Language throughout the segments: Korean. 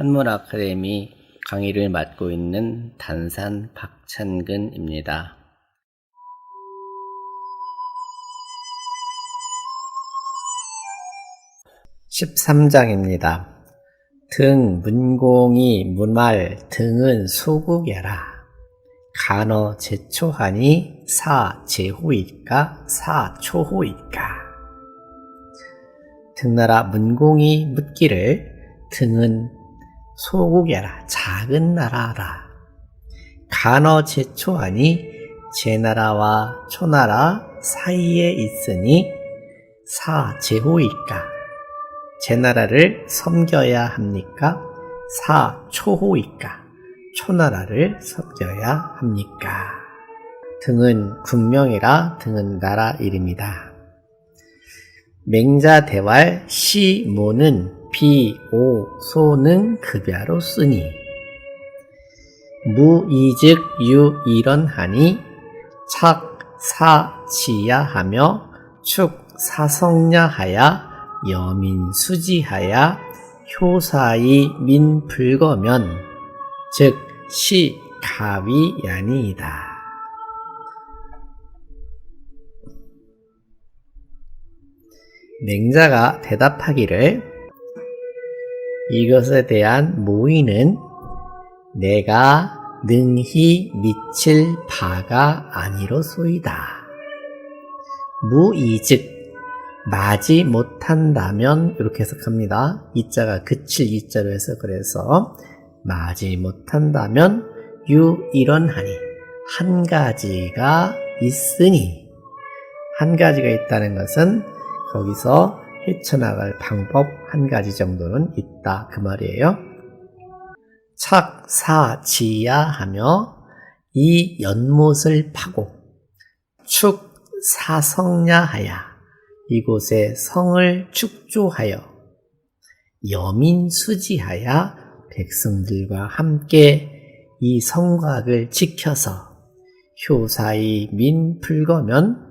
한문 아카데미 강의를 맡고 있는 단산 박찬근입니다. 13장입니다. 등 문공이 문말 등은 소국여라. 간어 제초하니 사 제호일까 사 초호일까 등나라 문공이 묻기를 등은 소국여라 작은 나라라 간어 제초하니 제나라와 초나라 사이에 있으니 사 제호일까 제나라를 섬겨야 합니까 사 초호일까 초나라를 섬겨야 합니까? 등은 군명이라 등은 나라 이름이다. 맹자대왈 시모는 비, 오, 소는 급야로 쓰니 무이즉 유 이런하니 착, 사, 지야하며 축, 사성야하야 여민 수지하야 효사이 민 불거면 즉, 시, 가위, 야니이다. 맹자가 대답하기를 이것에 대한 모의는 내가 능히 미칠 바가 아니로소이다. 무이즉 마지 못한다면 이렇게 해석합니다. 이자가 그칠 이자로 해서 그래서 마지 못한다면 유 이런하니 한 가지가 있으니 한 가지가 있다는 것은 거기서 헤쳐나갈 방법 한 가지 정도는 있다 그 말이에요. 착, 사, 지야 하며 이 연못을 파고 축, 사성야 하야 이곳에 성을 축조하여 여민 수지하야 백성들과 함께 이 성곽을 지켜서 효사의 민 풀거면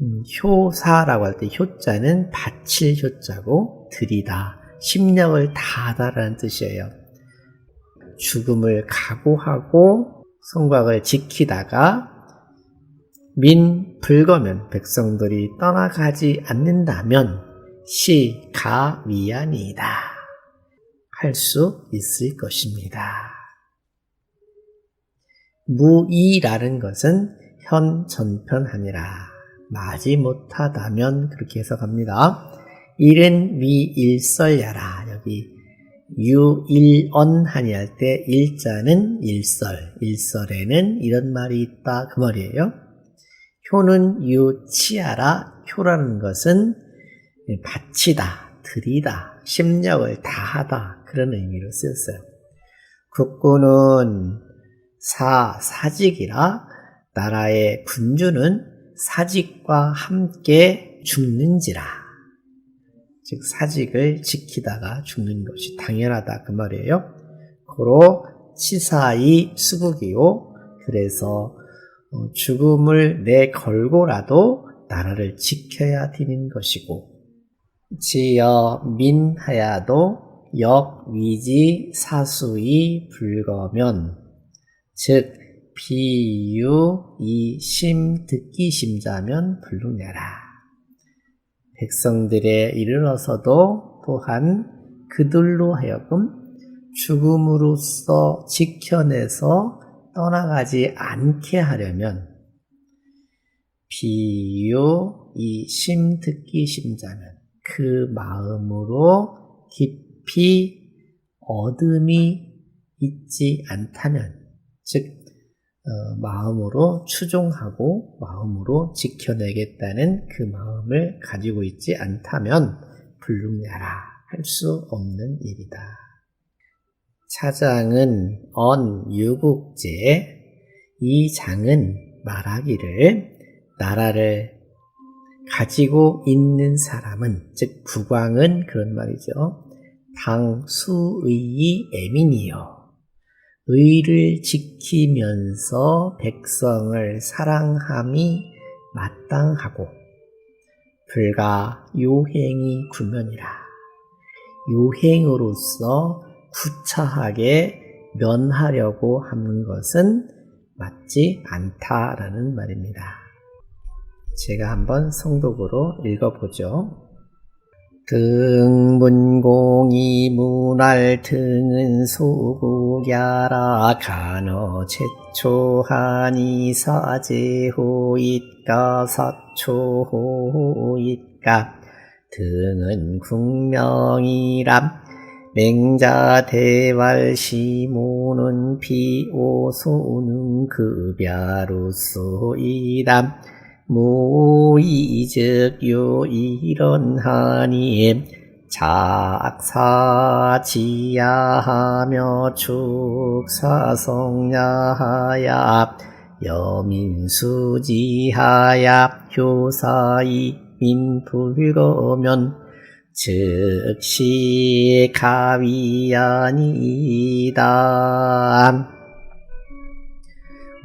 음, 효사라고 할 때 효자는 바칠 효자고 들이다 심력을 다하다라는 뜻이에요. 죽음을 각오하고 성곽을 지키다가 민 불거면 백성들이 떠나가지 않는다면 시가 위안이다 할 수 있을 것입니다. 무이라는 것은 현 전편하니라 마지 못하다면 그렇게 해석합니다. 일은 위일설야라 여기 유일언하니 할 때 일자는 일설 일설에는 이런 말이 있다 그 말이에요. 효는 유치하라 효라는 것은 바치다 들이다 심력을 다하다 그런 의미로 쓰였어요. 국군은 사 사직이라 나라의 군주는 사직과 함께 죽는지라 즉 사직을 지키다가 죽는 것이 당연하다 그 말이에요. 고로 치사이 수국이요 그래서 어, 죽음을 내걸고라도 나라를 지켜야 되는 것이고 지여 민하야도 역 위지 사수이 불거면 즉 비유 이심 듣기 심자면 불능내라. 백성들에 이르러서도 또한 그들로 하여금 죽음으로써 지켜내서 떠나가지 않게 하려면 비유 이심 듣기 심자면 그 마음으로 깊이 어둠이 있지 않다면 즉 어, 마음으로 추종하고 마음으로 지켜내겠다는 그 마음을 가지고 있지 않다면 불능야라 할 수 없는 일이다. 차장은 언 유국제 이 장은 말하기를 나라를 가지고 있는 사람은 즉 국왕은 그런 말이죠. 당수의이 애민이요. 의를 지키면서 백성을 사랑함이 마땅하고 불가 요행이 구면이라. 요행으로서 구차하게 면하려고 하는 것은 맞지 않다라는 말입니다. 제가 한번 성독으로 읽어보죠. 등문공이 문할 등은 소국야라. 간어 최초하니 사제호잇가 사초호잇가 등은 국명이람. 맹자대왈 시모는 비오소는 급야로소이람 무이즉 요 이런하니 작사지야하며 축사성야하야 여민수지하야 효사이 민불거면 즉시 가위아니다.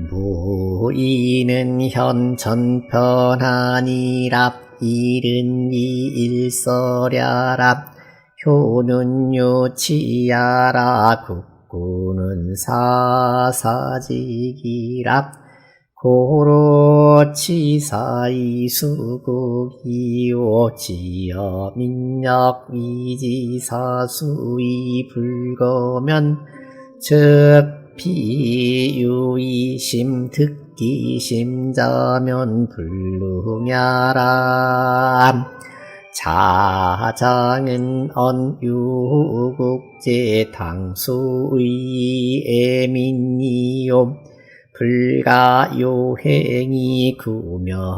무이는 현전편하니랍 일은 이일서랴랍 효는 요치야라 국구는 사사지기랍 고로치사이 수국이오 지어 민력 위지사수이 불거면 즉 피유이심 듣기심 자면 불능야람. 자장은 언유국제 당수의 애민이요 불가요행이 구면이니라